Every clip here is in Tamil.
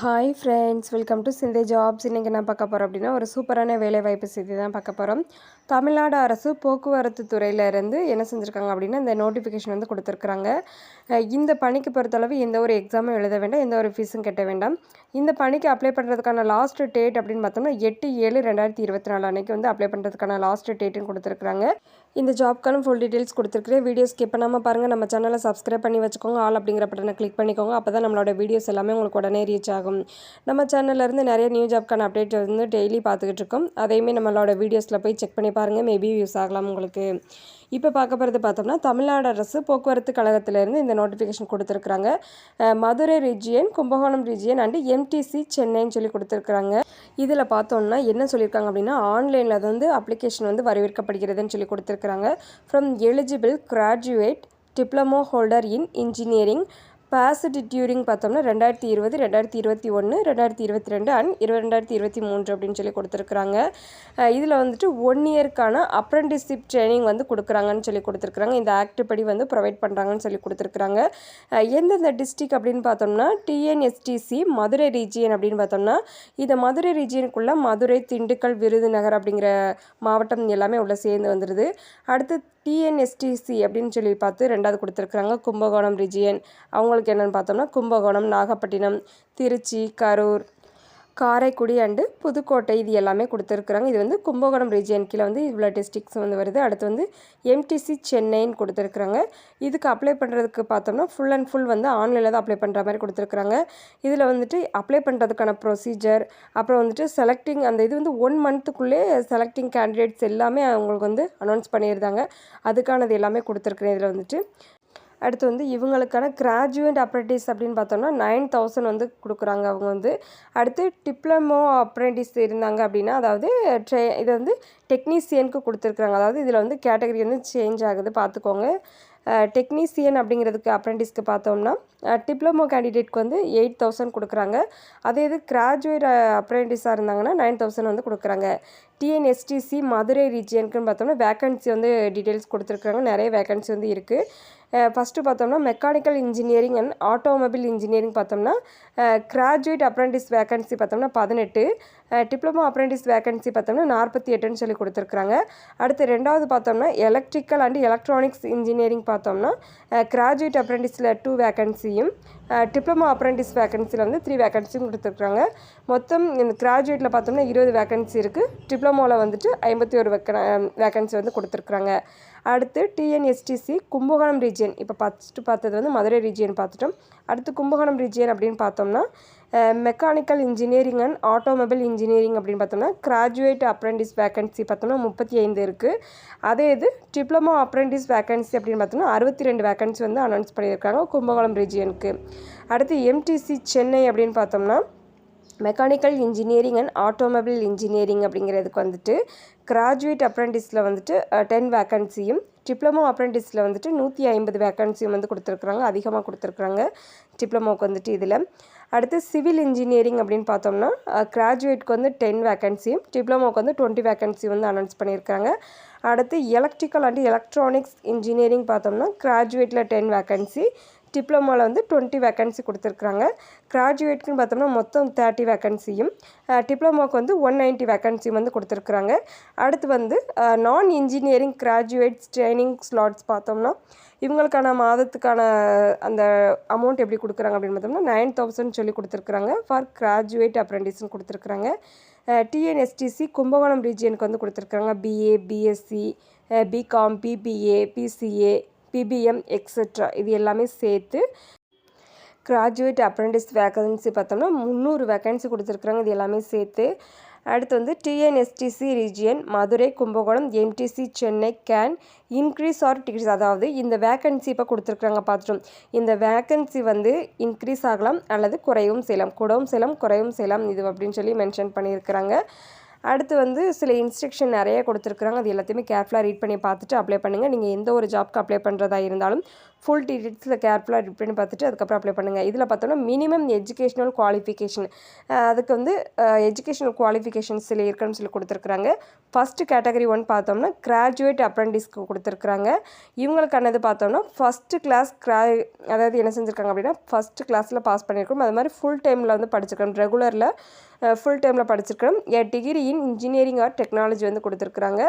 ஹாய் ஃப்ரெண்ட்ஸ் வெல்கம் டு சிந்தே ஜாப்ஸ் இன்றைக்கி நான் பார்க்க போகிறோம் அப்படின்னா ஒரு சூப்பரான வேலைவாய்ப்பு செய்தி தான் பார்க்க போகிறோம் தமிழ்நாடு அரசு போக்குவரத்து துறையிலேருந்து என்ன செஞ்சுருக்காங்க அப்படின்னா இந்த நோட்டிஃபிகேஷன் வந்து கொடுத்துருக்குறாங்க. இந்த பணிக்கு பொறுத்தளவு எந்த ஒரு எக்ஸாமும் எழுத வேண்டாம் எந்த ஒரு ஃபீஸும் கட்ட வேண்டாம். இந்த பணிக்கு அப்ளை பண்ணுறதுக்கான லாஸ்ட் டேட் அப்படின்னு பார்த்தோம்னா எட்டு ஏழு ரெண்டாயிரத்தி இருபத்தி நாலு அன்றைக்கி வந்து அப்ளை பண்ணுறதுக்கான லாஸ்ட் டேட்டுன்னு கொடுத்துருக்குறாங்க. இந்த ஜாப்க்கான ஃபுல் டீட்டெயில்ஸ் கொடுத்துருக்குறேன். வீடியோ ஸ்கிப் பண்ணாமல் பாருங்கள் நம்ம சேனலை சப்ஸ்கிரைப் பண்ணி வச்சுக்கோங்க. ஆல் அப்படிங்கிற பட்டனை கிளிக் பண்ணிக்கோங்க. அப்போ தான் நம்மளோட வீடியோஸ் எல்லாமே உங்களுக்கு உடனே ரீச் ஆகும். நம்ம சேனல்ல இருந்து நிறைய நியூ ஜாப்க்கான அப்டேட் வந்து டெய்லி பார்த்துக்கிட்டு இருக்கோம். அதையுமே நம்மளோட வீடியோஸில் போய் செக் பண்ணி பாருங்கள் மேபி யூஸ் ஆகலாம் உங்களுக்கு. இப்போ பார்க்க போகிறது பார்த்தோம்னா தமிழ்நாடு அரசு போக்குவரத்து கழகத்திலேருந்து இந்த நோட்டிஃபிகேஷன் கொடுத்துருக்குறாங்க. Madurai region Kumbakonam region and MTC சென்னைன்னு சொல்லி கொடுத்துருக்குறாங்க. இதில் பார்த்தோம்னா என்ன சொல்லியிருக்காங்க அப்படின்னா ஆன்லைனில் வந்து அப்ளிகேஷன் வந்து வரவேற்கப்படுகிறதுன்னு சொல்லி கொடுத்துருக்குறாங்க. From eligible graduate diploma holder in engineering பாசிட்டி during பார்த்தோம்னா ரெண்டாயிரத்தி இருபது ரெண்டாயிரத்தி இருபத்தி ஒன்று ரெண்டாயிரத்தி இருபத்தி ரெண்டு அண்ட் இரு ரெண்டாயிரத்தி இருபத்தி மூன்று அப்படின்னு சொல்லி கொடுத்துருக்குறாங்க. இதில் வந்துட்டு ஒன் இயர்க்கான அப்ரெண்டிஸ்ஷிப் ட்ரைனிங் வந்து கொடுக்குறாங்கன்னு சொல்லி கொடுத்துருக்குறாங்க. இந்த ஆக்ட் படி வந்து ப்ரொவைட் பண்ணுறாங்கன்னு சொல்லி கொடுத்துருக்குறாங்க. எந்தெந்த டிஸ்ட்ரிக் அப்படின்னு பார்த்தோம்னா டிஎன்எஸ்டிசி மதுரை ரீஜியன் அப்படின்னு பார்த்தோம்னா இந்த மதுரை ரீஜியனுக்குள்ளே மதுரை திண்டுக்கல் விருதுநகர் அப்படிங்கிற மாவட்டம் எல்லாமே உள்ள சேர்ந்து வந்துடுது அடுத்து டிஎன்எஸ்டிசி அப்படின்னு சொல்லி பார்த்து ரெண்டாவது கொடுத்துருக்குறாங்க. கும்பகோணம் ரிஜியன். அவங்களுக்கு என்னென்னு பார்த்தோம்னா கும்பகோணம் நாகப்பட்டினம் திருச்சி கரூர். காரைக்குடி அண்டு புதுக்கோட்டை இது எல்லாமே கொடுத்துருக்குறாங்க. இது வந்து கும்பகோணம் ரீஜியன் கீழே வந்து இவ்வளோ டிஸ்ட்ரிக்ஸ் வந்து வருது. அடுத்து வந்து எம்டிசி சென்னைன்னு கொடுத்துருக்குறாங்க. இதுக்கு அப்ளை பண்ணுறதுக்கு பார்த்தோம்னா ஃபுல் அண்ட் ஃபுல் வந்து ஆன்லைனில் தான் அப்ளை பண்ணுற மாதிரி கொடுத்துருக்குறாங்க. இதில் வந்துட்டு அப்ளை பண்ணுறதுக்கான ப்ரொசீஜர் அப்புறம் வந்துட்டு செலக்டிங் அந்த இது வந்து ஒன் மந்த்துக்குள்ளே செலக்டிங் கேண்டிடேட்ஸ் எல்லாமே அவங்களுக்கு வந்து அனௌன்ஸ் பண்ணியிருந்தாங்க. அதுக்கானது எல்லாமே கொடுத்துருக்குறேன். இதில் வந்துட்டு அடுத்து வந்து இவங்களுக்கான கிராஜுவேட் அப்ரெண்டிஸ் அப்படின்னு பார்த்தோம்னா நைன் தௌசண்ட் வந்து கொடுக்குறாங்க அவங்க வந்து. அடுத்து டிப்ளமோ அப்ரெண்டிஸ் இருந்தாங்க அப்படின்னா அதாவது ட்ரே இது வந்து டெக்னீசியனுக்கு கொடுத்துருக்குறாங்க. அதாவது இதில் வந்து கேட்டகரி வந்து சேஞ்ச் ஆகுது. பார்த்துக்கோங்க. டெக்னீசியன் அப்படிங்கிறதுக்கு அப்ரெண்டிஸ்க்கு பார்த்தோம்னா டிப்ளமோ கேண்டிடேட்க்கு வந்து எயிட் தௌசண்ட் கொடுக்குறாங்க. அதே இது கிராஜுவேட் அப்ரெண்டிஸாக இருந்தாங்கன்னா நைன் தௌசண்ட் வந்து கொடுக்குறாங்க. டிஎன்எஸ்டிசி மதுரை ரீஜியனுக்குன்னு பார்த்தோம்னா வேக்கன்சி வந்து டீட்டெயில்ஸ் கொடுத்துருக்குறாங்க. நிறைய வேக்கன்சி வந்து இருக்குது ஃபஸ்ட்டு பார்த்தோம்னா mechanical engineering and automobile engineering பார்த்தோம்னா கிராஜுவேட் அப்ரெண்டிஸ் வேக்கன்சி பார்த்தோம்னா பதினெட்டு. டிப்ளமோ அப்ரெண்டிஸ் வேக்கன்சி பார்த்தோம்னா நாற்பத்தி எட்டுன்னு சொல்லி கொடுத்துருக்குறாங்க. அடுத்து ரெண்டாவது பார்த்தோம்னா எலக்ட்ரிக்கல் அண்ட் எலக்ட்ரானிக்ஸ் இன்ஜினியரிங் பார்த்தோம்னா கிராஜுவேட் அப்ரெண்டிஸில் டூ வேகன்சியும் டிப்ளமோ அப்ரெண்டிஸ் வேக்கன்சியில் வந்து த்ரீ வேகன்சியும் கொடுத்துருக்குறாங்க மொத்தம் இந்த கிராஜுவேட்டில் பார்த்தோம்னா இருபது வேக்கன்சி இருக்குது டிப்ளமோவில் வந்துட்டு ஐம்பத்தி ஒரு வேக்க வேக்கன்சி வந்து கொடுத்துருக்குறாங்க அடுத்து டிஎன்எஸ்டிசி கும்பகோணம் ரீஜியன் இப்போ ஃபஸ்ட்டு பார்த்தது வந்து மதுரை ரீஜியன் பார்த்துட்டோம். அடுத்து கும்பகோணம் ரீஜியன் அப்படின்னு பார்த்தோம்னா mechanical engineering and automobile engineering அப்படின்னு பார்த்தோம்னா கிராஜுவேட் அப்ரெண்டிஸ் வேக்கன்சி பார்த்தோம்னா முப்பத்தி ஐந்து இருக்குது அதே இது டிப்ளமோ அப்ரெண்டிஸ் வேக்கன்சி அப்படின்னு பார்த்தோம்னா அறுபத்தி ரெண்டு வேக்கன்சி வந்து அனௌன்ஸ் பண்ணியிருக்காங்க கும்பகோணம் ரீஜியனுக்கு அடுத்து எம்டிசி சென்னை அப்படின்னு பார்த்தோம்னா mechanical engineering and automobile engineering அப்படிங்கிறதுக்கு வந்துட்டு கிராஜுவேட் அப்ரெண்டிஸில் வந்துட்டு டென் வேக்கன்சியும் டிப்ளமோ அப்ரெண்டிஸில் வந்துட்டு நூற்றி ஐம்பது வேக்கன்சியும் வந்து கொடுத்துருக்குறாங்க. அதிகமாக கொடுத்துருக்குறாங்க. டிப்ளமோக்கு வந்துட்டு இதில். அடுத்து சிவில் இன்ஜினியரிங் அப்படின்னு பார்த்தோம்னா கிராஜுவேட்க்கு வந்து டென் வேக்கன்சியும் டிப்ளமோக்கு வந்து டுவெண்ட்டி வேக்கன்சி வந்து அனௌன்ஸ் பண்ணியிருக்காங்க அடுத்து எலக்ட்ரிக்கல் அண்ட் எலக்ட்ரானிக்ஸ் இன்ஜினியரிங் பார்த்தோம்னா கிராஜுவேட்டில் டென் வேக்கன்சி டிப்ளமாவில் வந்து டுவெண்ட்டி வேக்கன்சி கொடுத்துருக்குறாங்க. கிராஜுவேட்க்குன்னு பார்த்தோம்னா மொத்தம் தேர்ட்டி வேக்கன்சியும் டிப்ளமாவுக்கு வந்து ஒன் நைன்ட்டி வேக்கன்சியும் வந்து கொடுத்துருக்குறாங்க. அடுத்து வந்து நான் இன்ஜினியரிங் கிராஜுவேட்ஸ் ட்ரைனிங் ஸ்லாட்ஸ் பார்த்தோம்னா இவங்களுக்கான மாதத்துக்கான அந்த அமௌண்ட் எப்படி கொடுக்குறாங்க அப்படின்னு பார்த்தோம்னா நைன் தௌசண்ட் சொல்லி கொடுத்துருக்குறாங்க. ஃபார் கிராஜுவேட் அப்ரெண்டிஸ்னு கொடுத்துருக்குறாங்க. டிஎன்எஸ்டிசி கும்பகோணம் ரீஜியனுக்கு வந்து கொடுத்துருக்குறாங்க. BA BSc BCom BBA BCA BBM etcetera இது எல்லாமே சேர்த்து கிராஜுவேட் அப்ரெண்டிஸ் வேக்கன்சி பார்த்தோம்னா முந்நூறு வேக்கன்சி கொடுத்துருக்குறாங்க. இது எல்லாமே சேர்த்து அடுத்து வந்து TNSTC region Madurai Kumbakonam MTC Chennai can increase or decrease அதாவது இந்த வேக்கன்சி இப்போ கொடுத்துருக்குறாங்க பார்த்துட்டோம். இந்த வேக்கன்சி வந்து இன்க்ரீஸ் ஆகலாம் அல்லது குறையவும் செய்யலாம். கூடவும் செய்யலாம் குறையவும் செய்யலாம். இது அப்படின்னு சொல்லி மென்ஷன் பண்ணியிருக்கிறாங்க. அடுத்து வந்து சில இன்ஸ்ட்ரக்ஷன் நிறைய கொடுத்துருக்குறாங்க. அது எல்லாத்தையுமே கேர்ஃபுல்லாக ரீட் பண்ணி பார்த்துட்டு அப்ளை பண்ணுங்கள் நீங்கள் எந்த ஒரு ஜாப்க்கு அப்ளை பண்ணுறதா இருந்தாலும் ஃபுல் டீட்டெயில்ஸில் கேர்ஃபுல்லாக ரீட் பண்ணி பார்த்துட்டு அதுக்கப்புறம் அப்ளை பண்ணுங்கள் இதில் பார்த்தோம்னா மினிமம் எஜுகேஷனல் குவாலிஃபிகேஷன் அதுக்கு வந்து எஜுகேஷனல் குவாலிஃபிகேஷன்ஸில் சில சொல்லி கொடுத்துருக்குறாங்க. ஃபஸ்ட்டு கேட்டகரி ஒன் பார்த்தோம்னா கிராஜுவேட் அப்ரண்டிஸ்க்கு கொடுத்துருக்குறாங்க. இவங்களுக்கானது பார்த்தோம்னா ஃபஸ்ட்டு கிளாஸ் கிரா அதாவது என்ன செஞ்சுருக்காங்க அப்படின்னா ஃபஸ்ட்டு கிளாஸில் பாஸ் பண்ணியிருக்கணும் அது மாதிரி ஃபுல் டைமில் வந்து படிச்சிருக்கணும் ரெகுலரில் ஃபுல் டைமில் படிச்சிருக்கணும் a degree in engineering or technology வந்து கொடுத்துருக்குறாங்க.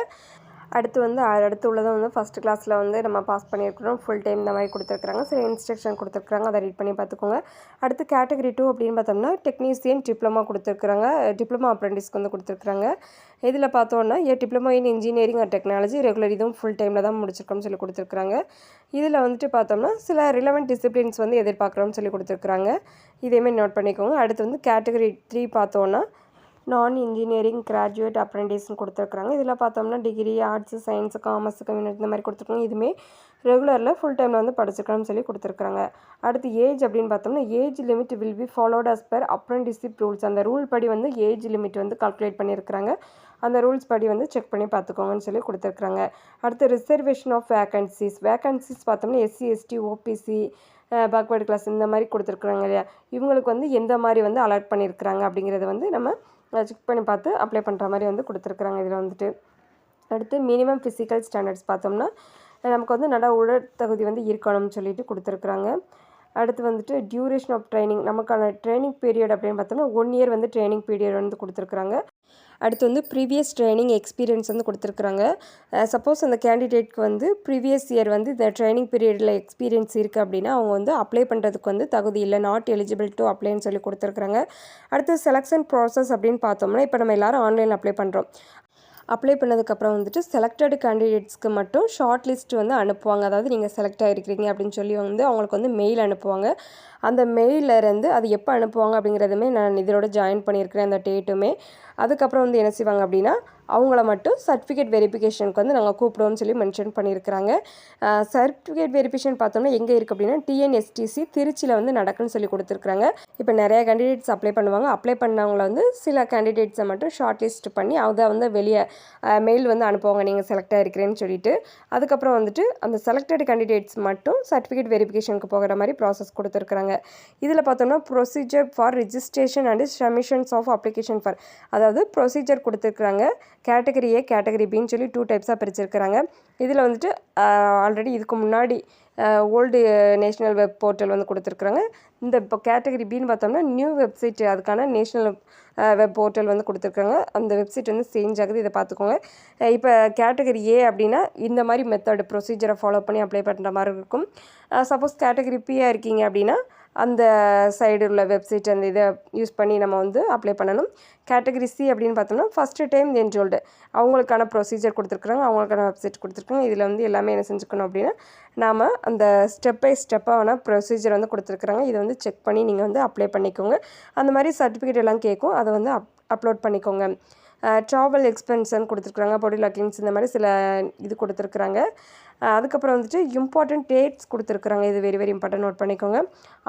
அடுத்து வந்து அடுத்து உள்ளதை வந்து ஃபஸ்ட் கிளாஸில் வந்து நம்ம பாஸ் பண்ணியிருக்கிறோம். ஃபுல் டைம் இந்த மாதிரி கொடுத்துருக்குறாங்க. சில இன்ஸ்ட்ரக்ஷன் கொடுத்துருக்குறாங்க. அதை ரீட் பண்ணி பார்த்துக்கோங்க. அடுத்து கேட்டகரி டூ அப்படின்னு பார்த்தோம்னா டெக்னீஷியன் டிப்ளமா கொடுத்துருக்குறாங்க. டிப்ளமா அப்ரெண்டிஸ்க்கு வந்து கொடுத்துருக்குறாங்க. இதில் பார்த்தோன்னா a diploma in engineering or technology regular இதுவும் ஃபுல் டைமில் தான் முடிச்சிருக்கோம்னு சொல்லி கொடுத்துருக்குறாங்க. இதில் வந்துட்டு பார்த்தோம்னா சில ரிலவெண்ட் டிசிப்ளின்ஸ் வந்து எதிர்பார்க்குறோம்னு சொல்லி கொடுத்துருக்குறாங்க. இதேமாரி நோட் பண்ணிக்கோங்க. அடுத்து வந்து கேட்டகரி த்ரீ பார்த்தோன்னா நான் இன்ஜினியரிங் கிராஜுவேட் அப்ரெண்டிஸ்னு கொடுத்துருக்குறாங்க. இதில் பார்த்தோம்னா degree arts science commerce community இந்த மாதிரி கொடுத்துருக்காங்க. இதுவுமே ரெகுலரில் ஃபுல் டைமில் வந்து படிச்சுக்கணும்னு சொல்லி கொடுத்துருக்குறாங்க. அடுத்து ஏஜ் அப்படின்னு பார்த்தோம்னா age limit will be followed as per apprenticeship rules அந்த ரூல் படி வந்து ஏஜ் லிமிட் வந்து கால்குலேட் பண்ணியிருக்கிறாங்க. அந்த ரூல்ஸ் படி வந்து செக் பண்ணி பார்த்துக்கோங்கன்னு சொல்லி கொடுத்துருக்குறாங்க. அடுத்து ரிசர்வேஷன் ஆஃப் வேகன்சிஸ் வேக்கன்சிஸ் பார்த்தோம்னா SC ST OBC backward class இந்த மாதிரி கொடுத்துருக்குறாங்க இல்லையா? இவங்களுக்கு வந்து எந்த மாதிரி வந்து அலர்ட் பண்ணியிருக்கிறாங்க அப்படிங்கிறத வந்து நம்ம செக் பண்ணி பார்த்து அப்ளை பண்ணுற மாதிரி வந்து கொடுத்துருக்குறாங்க இதில் வந்துட்டு. அடுத்து மினிமம் ஃபிசிக்கல் ஸ்டாண்டர்ட்ஸ் பார்த்தோம்னா நமக்கு வந்து நல்லா உடற்தகுதி வந்து இருக்கணும்னு சொல்லிட்டு கொடுத்துருக்குறாங்க. அடுத்து வந்துட்டு டியூரேஷன் ஆஃப் ட்ரைனிங் நமக்கான ட்ரைனிங் பீரியட் அப்படின்னு பார்த்தோம்னா ஒன் இயர் வந்து ட்ரைனிங் பீரியட் வந்து கொடுத்துருக்குறாங்க. அடுத்து வந்து ப்ரீவியஸ் ட்ரைனிங் எக்ஸ்பீரியன்ஸ் வந்து கொடுத்துருக்குறாங்க. சப்போஸ் அந்த கேண்டிடேட்க்கு வந்து ப்ரீவியஸ் இயர் வந்து இந்த ட்ரைனிங் பீரியடில் எக்ஸ்பீரியன்ஸ் இருக்குது அப்படின்னா அவங்க வந்து அப்ளை பண்ணுறதுக்கு வந்து தகுதி இல்லை. நாட் எலிஜிபிள் டு அப்ளைன்னு சொல்லி கொடுத்துருக்குறாங்க. அடுத்து செலெக்ஷன் ப்ராசஸ் அப்படின்னு பார்த்தோம்னா இப்போ நம்ம எல்லோரும் ஆன்லைனில் அப்ளை பண்ணுறோம் அப்ளை பண்ணதுக்கப்புறம் வந்துட்டு செலக்டட் கேண்டிடேட்ஸ்க்கு மட்டும் ஷார்ட் லிஸ்ட் வந்து அனுப்புவாங்க. அதாவது நீங்கள் செலக்ட் ஆகிருக்கிறீங்க அப்படின்னு சொல்லி வந்து அவங்களுக்கு வந்து மெயில் அனுப்புவாங்க. அந்த மெயிலிருந்து அது எப்போ அனுப்புவாங்க அப்படிங்கிறதுமே நான் இதோட ஜாயின் பண்ணியிருக்கிறேன். அந்த டேட்டுமே அதுக்கப்புறம் வந்து என்ன செய்வாங்க அப்படின்னா அவங்கள மட்டும் சர்டிஃபிகேட் வெரிஃபிகேஷனுக்கு வந்து நாங்கள் கூப்பிடுவோம்னு சொல்லி மென்ஷன் பண்ணியிருக்கிறாங்க. சர்டிஃபிகேட் வெரிஃபிகேஷன் பார்த்தோம்னா எங்கே இருக்குது அப்படின்னா டிஎன்எஸ்டிசி திருச்சியில் வந்து நடக்குன்னு சொல்லி கொடுத்துருக்குறாங்க. இப்போ நிறைய கேண்டிடேட்ஸ் அப்ளை பண்ணுவாங்க. அப்ளை பண்ணவங்கள வந்து சில கேண்டிடேட்ஸை மட்டும் ஷார்ட் லிஸ்ட் பண்ணி அதை வந்து வெளியே மெயில் வந்து அனுப்புவாங்க. நீங்கள் செலக்ட் ஆகிருக்கிறேன்னு சொல்லிட்டு. அதுக்கப்புறம் வந்துட்டு அந்த செலக்டட் கேண்டிடேட்ஸ் மட்டும் சர்டிஃபிகேட் வெரிஃபிகேஷனுக்கு போகிற மாதிரி ப்ராசஸ் கொடுத்துருக்குறாங்க. இதில் பார்த்தோம்னா procedure for registration and submissions of application for அதாவது ப்ரொசீஜர் கொடுத்துருக்குறாங்க. கேட்டகரி ஏ கேட்டகரி பின்னு சொல்லி டூ டைப்ஸாக பிரிச்சிருக்கிறாங்க. இதில் வந்துட்டு ஆல்ரெடி இதுக்கு முன்னாடி ஓல்டு நேஷ்னல் வெப் போர்ட்டல் வந்து கொடுத்துருக்குறாங்க. இந்த இப்போ கேட்டகரி பின்னு பார்த்தோம்னா நியூ வெப்சைட் அதுக்கான நேஷ்னல் வெப் போர்ட்டல் வந்து கொடுத்துருக்காங்க அந்த வெப்சைட் வந்து சேஞ்ச் ஆகுது. இதை பார்த்துக்கோங்க. இப்போ கேட்டகரி ஏ அப்படின்னா இந்த மாதிரி மெத்தட் ப்ரொசீஜரை ஃபாலோ பண்ணி அப்ளை பண்ணுற மாதிரி இருக்கும். சப்போஸ் கேட்டகரி பியாக இருக்கீங்க அப்படின்னா அந்த சைடு உள்ள வெப்சைட் அந்த இதை யூஸ் பண்ணி நம்ம வந்து அப்ளை பண்ணணும். கேட்டகரி சி அப்படின்னு பார்த்தோம்னா ஃபஸ்ட்டு டைம் என்ரோல்டு அவங்களுக்கான ப்ரொசீஜர் கொடுத்துருக்குறாங்க அவங்களுக்கான வெப்சைட் கொடுத்துருக்காங்க. இதில் வந்து எல்லாமே என்ன செஞ்சுக்கணும் அப்படின்னா நாம் அந்த ஸ்டெப் பை ஸ்டெப்பான ப்ரொசீஜர் வந்து கொடுத்துருக்குறாங்க. இதை வந்து செக் பண்ணி நீங்கள் வந்து அப்ளை பண்ணிக்கோங்க. அந்த மாதிரி சர்டிஃபிகேட் எல்லாம் கேட்கும். அதை வந்து அப் அப்லோட் பண்ணிக்கோங்க. ட்ராவல் எக்ஸ்பென்ஷன் கொடுத்துருக்குறாங்க. பொடி லக்கிங்ஸ் இந்த மாதிரி சில இது கொடுத்துருக்குறாங்க. அதுக்கப்புறம் வந்துட்டு இம்பார்ட்டண்ட் டேட்ஸ் கொடுத்துருக்குறாங்க. இது வெரி வெரி இம்பார்ட்டன்ட் நோட் பண்ணிக்கோங்க.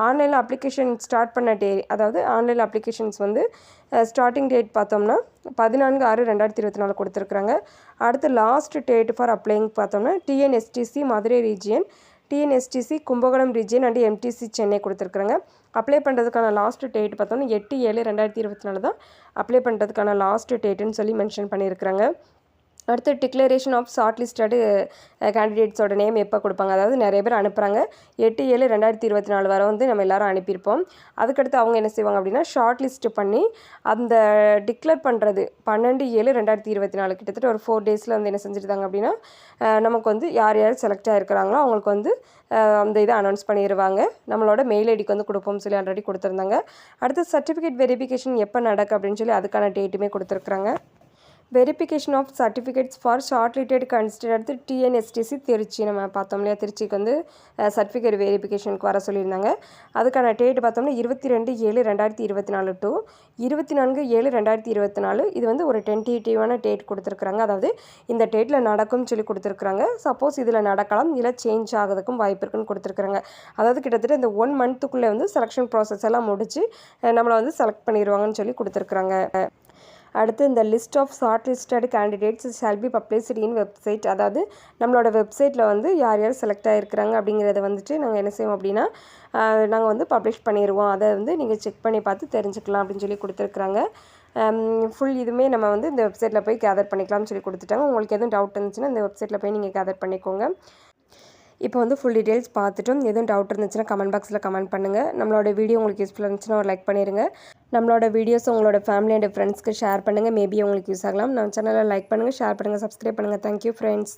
ஆன்லைனில் அப்ளிகேஷன் ஸ்டார்ட் பண்ண டே அதாவது ஆன்லைனில் அப்ளிகேஷன்ஸ் வந்து ஸ்டார்டிங் டேட் பார்த்தோம்னா பதினான்கு ஆறு ரெண்டாயிரத்தி இருபத்தி நாலு கொடுத்துருக்குறாங்க. அடுத்து லாஸ்ட் டேட் ஃபார் அப்ளைங் பார்த்தோம்னா TNSTC Madurai region TNSTC Kumbakonam region and MTC Chennai கொடுத்துருக்குறாங்க. அப்ளை பண்ணுறதுக்கான லாஸ்ட் டேட் பார்த்தோம்னா எட்டு ஏழு ரெண்டாயிரத்தி இருபத்தி நாலு தான் அப்ளை பண்ணுறதுக்கான லாஸ்ட் டேட்டுன்னு சொல்லி மென்ஷன் பண்ணியிருக்கிறாங்க. அடுத்து டிக்ளரேஷன் ஆஃப் ஷார்ட் லிஸ்டடு கேண்டிடேட்ஸோட நேம் எப்போ கொடுப்பாங்க? அதாவது நிறைய பேர் அனுப்புகிறாங்க எட்டு ஏழு ரெண்டாயிரத்தி இருபத்தி நாலு வரை வந்து நம்ம எல்லோரும் அனுப்பியிருப்போம். அதுக்கடுத்து அவங்க என்ன செய்வாங்க அப்படின்னா ஷார்ட் லிஸ்ட் பண்ணி அந்த டிக்ளேர் பண்ணுறது பன்னெண்டு ஏழு ரெண்டாயிரத்தி இருபத்தி நாலு கிட்டத்தட்ட ஒரு ஃபோர் டேஸில் வந்து என்ன செஞ்சுருந்தாங்க அப்படின்னா uh, நமக்கு வந்து யார் யார் செலக்ட் ஆகிருக்கிறாங்களோ அவங்களுக்கு வந்து uh, அந்த இதை அனௌன்ஸ் பண்ணிடுவாங்க நம்மளோட மெயில் ஐடிக்கு வந்து கொடுப்போம் சொல்லி ஆல்ரெடி கொடுத்துருந்தாங்க. அடுத்து சர்டிஃபிகேட் வெரிஃபிகேஷன் எப்போ நடக்கு அப்படின்னு சொல்லி அதுக்கான டேட்டுமே கொடுத்துருக்குறாங்க. Verification of certificates for shortlisted consider TNSTC Tiruchi. நம்ம பார்த்தோம் இல்லையா? திருச்சிக்கு வந்து சர்டிஃபிகேட் வெரிஃபிகேஷனுக்கு வர சொல்லியிருந்தாங்க. அதுக்கான டேட் பார்த்தோம்னா இருபத்தி ரெண்டு ஏழு ரெண்டாயிரத்தி இருபத்தி நாலு டு இருபத்தி நான்கு ஏழு ரெண்டாயிரத்தி இருபத்தி நாலு. இது வந்து ஒரு டென்டேட்டிவான டேட் கொடுத்துருக்குறாங்க. அதாவது இந்த டேட்டில் நடக்கும்னு சொல்லி கொடுத்துருக்குறாங்க. சப்போஸ் இதில் நடக்கலாம் இல்லை சேஞ்ச் ஆகிறதுக்கும் வாய்ப்பு இருக்குன்னு கொடுத்துருக்குறாங்க. அதாவது கிட்டத்தட்ட இந்த ஒன் மந்த்துக்குள்ளே வந்து செலெக்ஷன் ப்ராசஸ் எல்லாம் முடிச்சு நம்மளை வந்து செலக்ட் பண்ணிடுவாங்கன்னு சொல்லி கொடுத்துருக்குறாங்க. அடுத்து இந்த list of shortlisted candidates shall be publicised in website அதாவது நம்மளோட வெப்சைட்டில் வந்து யார் யார் செலக்ட் ஆகிருக்கிறாங்க அப்படிங்கிறத வந்துட்டு நாங்கள் என்ன செய்வோம் அப்படின்னா நாங்கள் வந்து பப்ளிஷ் பண்ணிடுவோம் அதை வந்து நீங்கள் செக் பண்ணி பார்த்து தெரிஞ்சுக்கலாம் அப்படின்னு சொல்லி கொடுத்துருக்குறாங்க. ஃபுல் இதுவுமே நம்ம வந்து இந்த வெப்சைட்டில் போய் கேதர் பண்ணிக்கலாம்னு சொல்லி கொடுத்துட்டாங்க. உங்களுக்கு எதுவும் டவுட் இருந்துச்சுன்னா இந்த வெப்சைட்டில் போய் நீங்கள் கேதர் பண்ணிக்கோங்க. இப்போ வந்து ஃபுல் டீட்டெயில்ஸ் பார்த்துட்டும். எதுவும் டவுட் இருந்துச்சுன்னா கமெண்ட் பாக்ஸில் கமெண்ட் பண்ணுங்கள் நம்மளோட வீடியோ உங்களுக்கு யூஸ்ஃபுல்லாக இருந்துச்சுன்னா ஒரு லைக் பண்ணிடுங்க நம்மளோட வீடியோஸ் உங்களோட ஃபேமிலி அண்ட் ஃப்ரெண்ட்ஸ்க்கு ஷேர் பண்ணுங்கள் மேபி உங்களுக்கு யூஸ் ஆகலாம். நம்ம சேனலை லைக் பண்ணுங்கள் ஷேர் பண்ணுங்கள் சப்ஸ்கிரைப் பண்ணுங்கள் தேங்க்யூ ஃப்ரெண்ட்ஸ்